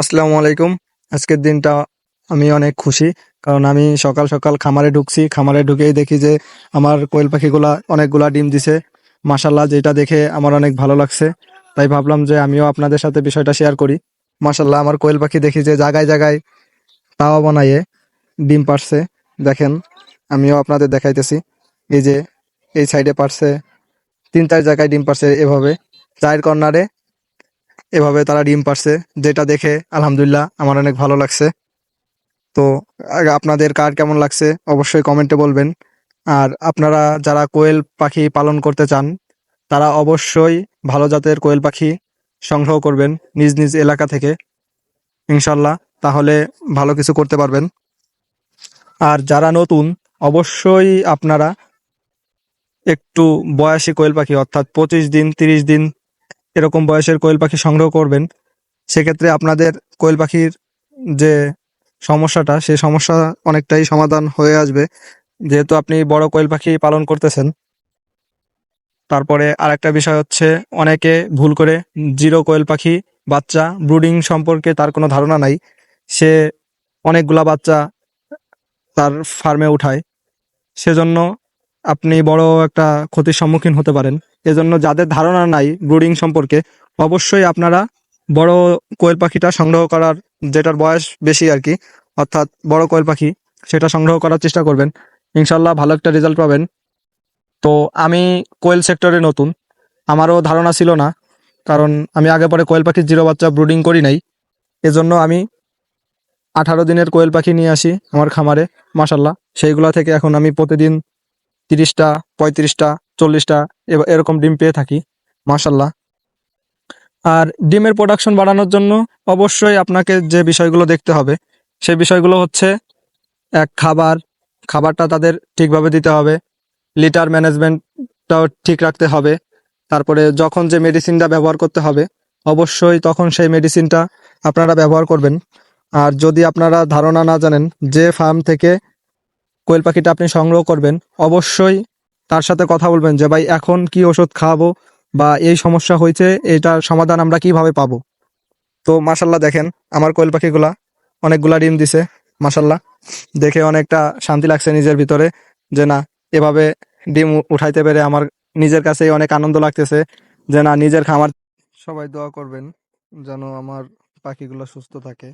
আসসালামু আলাইকুম। আজকের দিনটা আমি অনেক খুশি, কারণ আমি সকাল সকাল খামারে ঢুকছি। খামারে ঢুকেই দেখি যে আমার কোয়েল পাখিগুলা অনেকগুলা ডিম দিছে। মাসাল্লাহ যেটা দেখে আমার অনেক ভালো লাগছে। তাই ভাবলাম যে আমিও আপনাদের সাথে বিষয়টা শেয়ার করি। মাসাল্লাহ আমার কোয়েল পাখি দেখি যে জায়গায় জায়গায় তাওয়া বানাইয়ে ডিম পারছে দেখেন, আমিও আপনাদের দেখাইতেছি। এই যে এই সাইডে পারছে তিন চার জায়গায় ডিম পারছে এভাবে। চায়ের কর্নারে এভাবে তারা ডিম পারছে যেটা দেখে, আলহামদুলিল্লাহ, আমার অনেক ভালো লাগছে। তো আপনাদের কার কেমন লাগছে, অবশ্যই কমেন্টে বলবেন। আর আপনারা যারা কোয়েল পাখি পালন করতে চান, তারা অবশ্যই ভালো জাতের কোয়েল পাখি সংগ্রহ করবেন নিজ নিজ এলাকা থেকে। ইনশাল্লাহ তাহলে ভালো কিছু করতে পারবেন। আর যারা নতুন, অবশ্যই আপনারা একটু বয়সী কোয়েল পাখি, অর্থাৎ পঁচিশ দিন, তিরিশ দিন এরকম বয়সের কোয়েল পাখি সংগ্রহ করবেন, সেক্ষেত্রে আপনাদের কোয়েল পাখির যে সমস্যাটা, সেই সমস্যা অনেকটাই সমাধান হয়ে আসবে। যেহেতু আপনি বড় কোয়েল পাখি পালন করতেছেন, তারপরে আর একটা বিষয় হচ্ছে, অনেকে ভুল করে জিরো কোয়েল পাখি বাচ্চা ব্রুডিং সম্পর্কে তার কোনো ধারণা নাই। সে অনেকগুলা বাচ্চা তার ফার্মে উঠায়। সেজন্য আপনি বড় একটা ক্ষতির সম্মুখীন হতে পারেন। এজন্য যাদের ধারণা নাই ব্রুডিং সম্পর্কে, অবশ্যই আপনারা বড় কোয়েল পাখিটা সংগ্রহ করার, যেটার বয়স বেশি আর কি, অর্থাৎ বড় কোয়েল পাখি, সেটা সংগ্রহ করার চেষ্টা করবেন। ইনশাল্লাহ ভালো একটা রেজাল্ট পাবেন। তো আমি কোয়েল সেক্টরে নতুন, আমারও ধারণা ছিল না, কারণ আমি আগে পরে কোয়েল পাখির জিরো বাচ্চা ব্রুডিং করি নাই। এজন্য আমি আঠারো দিনের কোয়েল পাখি নিয়ে আসি আমার খামারে মাসাল্লাহ সেইগুলা থেকে এখন আমি প্রতিদিন তিরিশটা, পঁয়ত্রিশটা, চল্লিশটা এরকম ডিম পেয়ে থাকি মাসাল্লাহ আর ডিমের প্রোডাকশন বাড়ানোর জন্য অবশ্যই আপনাকে যে বিষয়গুলো দেখতে হবে, সেই বিষয়গুলো হচ্ছে, এক, খাবার, খাবারটা তাদের ঠিকভাবে দিতে হবে, লিটার ম্যানেজমেন্টটাও ঠিক রাখতে হবে, তারপরে যখন যে মেডিসিনটা ব্যবহার করতে হবে, অবশ্যই তখন সেই মেডিসিনটা আপনারা ব্যবহার করবেন। আর যদি আপনারা ধারণা না জানেন, যে ফার্ম থেকে কোয়েল পাখিটা আপনি সংগ্রহ করবেন, অবশ্যই তার সাথে কথা বলবেন যে, ভাই, এখন কি ওষুধ খাওয়াবো বা এই সমস্যা হয়েছে, এটার সমাধান আমরা কীভাবে পাবো? তো মাসাল্লাহ দেখেন, আমার কোয়েল পাখিগুলা অনেকগুলা ডিম দিছে মাসাল্লাহ দেখে অনেকটা শান্তি লাগছে নিজের ভিতরে যে, না, এভাবে ডিম উঠাইতে পেরে আমার নিজের কাছেই অনেক আনন্দ লাগতেছে যে, না, নিজের খামার সবাই দোয়া করবেন যেন আমার পাখিগুলো সুস্থ থাকে।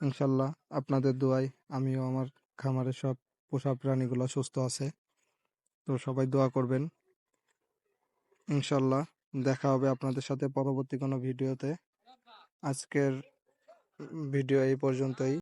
ইনশাল্লাহ আপনাদের দোয়াই আমিও আমার খামারের সব পোষা প্রাণীগুলো সুস্থ আছে। তো সবাই দোয়া করবেন। ইনশাল্লাহ দেখা হবে আপনাদের সাথে পরবর্তী কোনো ভিডিওতে। আজকের ভিডিও এই পর্যন্তই।